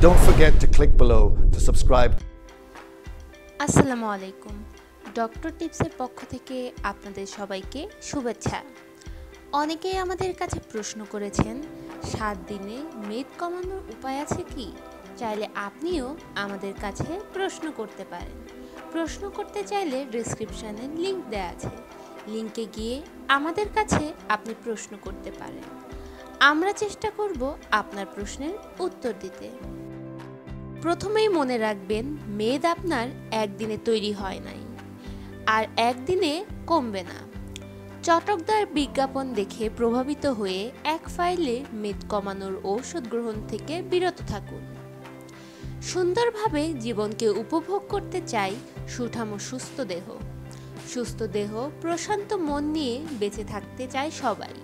Don't forget to click below to subscribe. আসসালামু আলাইকুম doctor টিপসের পক্ষ থেকে আপনাদের সবাইকে শুভেচ্ছা। অনেকেই আমাদের কাছে প্রশ্ন করেছেন, সাত দিনে মেদ কমানোর উপায় আছে কি? চাইলে আপনিও আমাদের কাছে প্রশ্ন করতে পারেন। প্রশ্ন করতে চাইলে ডিসক্রিপশানে লিংক দেওয়া আছে। লিংকে গিয়ে আমাদের কাছে আপনি প্রশ্ন করতে পারেন। আমরা চেষ্টা করব আপনার প্রশ্নের উত্তর দিতে। প্রথমেই মনে রাখবেন, মেদ আপনার একদিনে তৈরি হয় নাই। আর একদিনে কমবে না। চটকদার বিজ্ঞাপন দেখে প্রভাবিত হয়ে এক ফাইলে মেদ কমানোর ঔষধ গ্রহণ থেকে বিরত থাকুন। সুন্দরভাবে জীবনকে উপভোগ করতে চাই সুঠাম সুস্থ দেহ। সুস্থ দেহ, প্রশান্ত মন নিয়ে বেঁচে থাকতে চায় সবাই।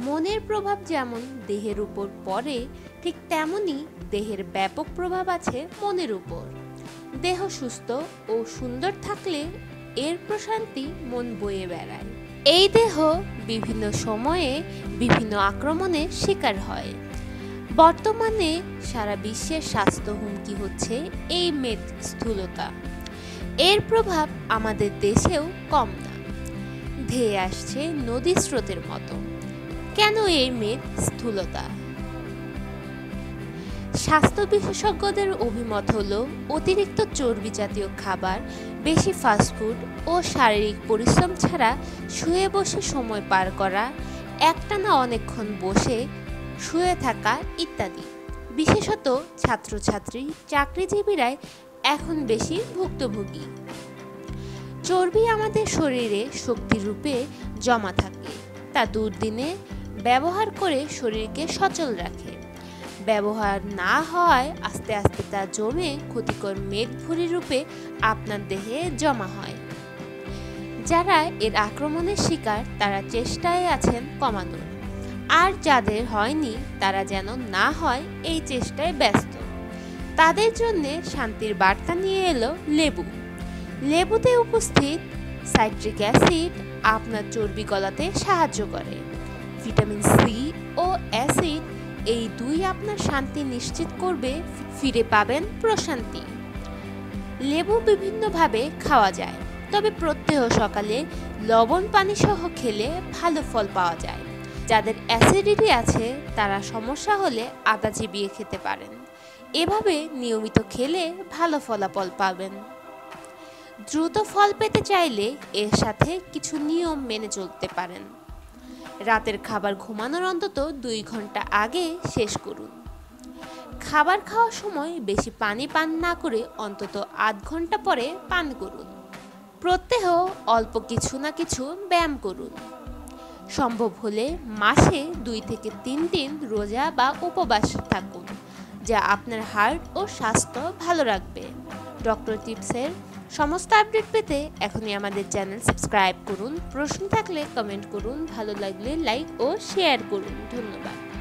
মনের প্রভাব যেমন দেহের উপর পড়ে, ঠিক তেমনই দেহের ব্যাপক প্রভাব আছে মনের উপর। দেহ সুস্থ ও সুন্দর থাকলে এর প্রশান্তি মন বয়ে বেড়ায়। এই দেহ বিভিন্ন সময়ে বিভিন্ন আক্রমণের শিকার হয়। বর্তমানে সারা বিশ্বের স্বাস্থ্য হুমকি হচ্ছে এই মেদ স্থূলতা। এর প্রভাব আমাদের দেশেও কম না। ধেয়ে আসছে নদী স্রোতের মতো। কেন এই মেদ স্থূলতা? স্বাস্থ্য বিশেষজ্ঞদের অভিমত হল অতিরিক্ত চর্বি জাতীয় খাবার, বেশি ফাস্টফুড ও শারীরিক পরিশ্রম ছাড়া শুয়ে বসে সময় পার করা, একটানা অনেকক্ষণ বসে শুয়ে থাকা ইত্যাদি। বিশেষত ছাত্রছাত্রী, চাকরিজীবীরাই এখন বেশি ভুক্তভোগী। চর্বি আমাদের শরীরে শক্তি রূপে জমা থাকে। তা দুর্দিনে ব্যবহার করে শরীরকে সচল রাখে। ব্যবহার না হওয়ায় আস্তে আস্তে তা জমে ক্ষতিকর মেদভুরি রূপে আপনার দেহে জমা হয়। যারা এর আক্রমণের শিকার, তারা চেষ্টায় আছেন কমানোর। আর যাদের হয়নি, তারা যেন না হয় এই চেষ্টায় ব্যস্ত। তাদের জন্যে শান্তির বার্তা নিয়ে এলো লেবু। লেবুতে উপস্থিত সাইট্রিক অ্যাসিড আপনার চর্বি গলাতে সাহায্য করে। ভিটামিন সি ও অ্যাসিড, এই দুই আপনার শান্তি নিশ্চিত করবে, ফিরে পাবেন প্রশান্তি। লেবু বিভিন্নভাবে খাওয়া যায়, তবে প্রত্যহ সকালে লবণ পানি সহ খেলে ভালো ফল পাওয়া যায়। যাদের অ্যাসিডিটি আছে, তারা সমস্যা হলে আদা চিবিয়ে খেতে পারেন। এভাবে নিয়মিত খেলে ভালো ফলাফল পাবেন। দ্রুত ফল পেতে চাইলে এর সাথে কিছু নিয়ম মেনে চলতে পারেন। রাতের খাবার ঘুমানোর অন্তত দুই ঘণ্টা আগে শেষ করুন। খাবার খাওয়ার সময় বেশি পানি পান না করে অন্তত আধ ঘণ্টা পরে পান করুন। প্রত্যেহ অল্প কিছু না কিছু ব্যায়াম করুন। সম্ভব হলে মাসে দুই থেকে তিন দিন রোজা বা উপবাস থাকুন, যা আপনার হার্ট ও স্বাস্থ্য ভালো রাখবে। ডক্টর টিপসের সমস্ত আপডেট পেতে এখনই আমাদের চ্যানেল সাবস্ক্রাইব করুন। প্রশ্ন থাকলে কমেন্ট করুন। ভালো লাগলে লাইক ও শেয়ার করুন। ধন্যবাদ।